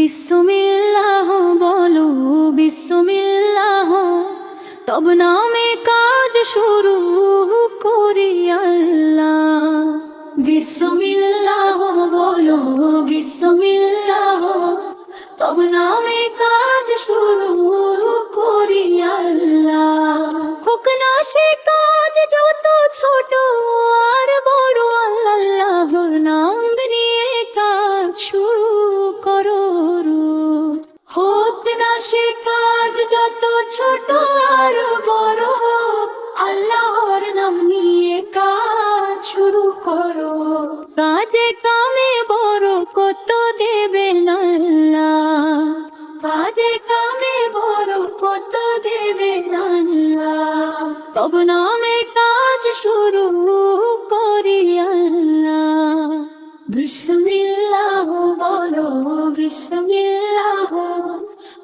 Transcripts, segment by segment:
বিশ্বমিল্লাহ বলো বিশ্বমিল্লাহ তব নামে কাজ শুরু করি আল্লাহ। বিশ্বমিল্লাহ বলো বিশ্বমিল্লাহ তব নামে কাজ শুরু করি আল্লাহ। হোক সে কাজ, যত ছোট ছোট আর বড়, আল্লাহর নাম নিয়ে কাজ শুরু করো। কাজে কামে বড় কত দেবেন আল্লাহ। কাজে কামে বড় কত দেবেন আল্লাহ। তব নামে কাজ শুরু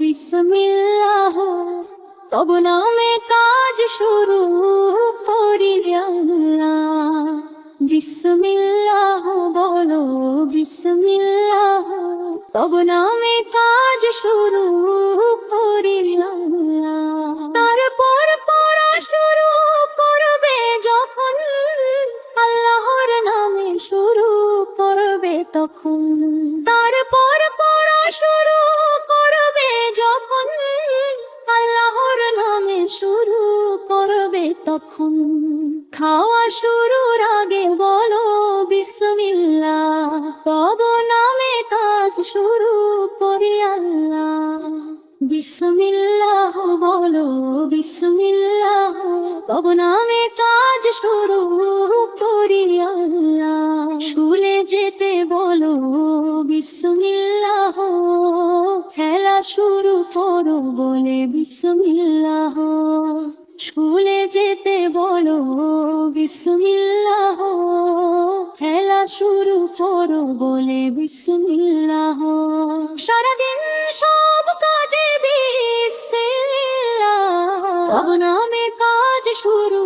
বিসমিল্লাহ, তব নামে কাজ শুরু করি আল্লাহ। বিসমিল্লাহ বলো, বিসমিল্লাহ, তব নামে কাজ শুরু করি আল্লাহ। তারপর পড়া শুরু করবে যখন আল্লাহর নামে শুরু শুরু করবে তখন। খাওয়া শুরুর আগে বলো, বিসমিল্লাহ। তব নামে কাজ শুরু করি আল্লাহ। বিসমিল্লাহ বলো, বিসমিল্লাহ। তব নামে কাজ শুরু করি আল্লাহ। শুলে যেতে বলো, বিসমিল্লাহ। খেলা শুরু করো বলে বিসমিল্লাহ। স্কুলে যেতে বলো বিসমিল্লাহ। খেলা শুরু করো বলে বিসমিল্লাহ। সারাদিন সব কাজে বিসমিল্লাহ। নামে কাজ শুরু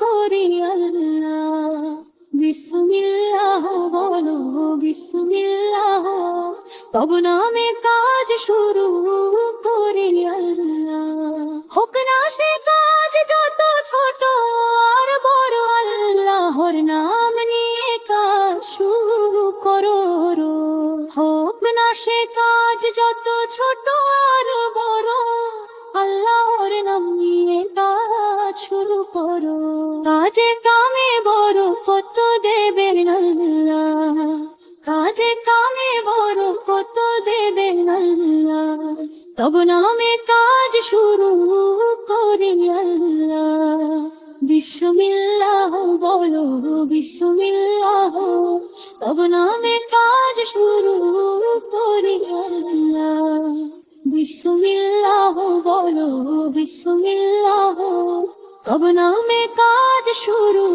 করি আল্লাহ। বিসমিল্লাহ বলো বিসমিল্লাহ। তব নামে কাজ শুরু করি আল্লাহ। হোক না সে কাজ যত ছোট আর বড় আল্লাহর নাম নিয়ে কাজ শুরু করো হোক না সে কাজ যত ছোট আর বড় আল্লাহর নাম নিয়ে কাজ শুরু করো। কাজে কামে তব নামে কাজ শুরু করি বিশ্বমিল্লাহ বলো বিশ্বমিল্লাহ তব নামে কাজ শুরু করি আল্লাহ বিসমিল্লাহ বলো বিসমিল্লাহ তব নামে কাজ শুরু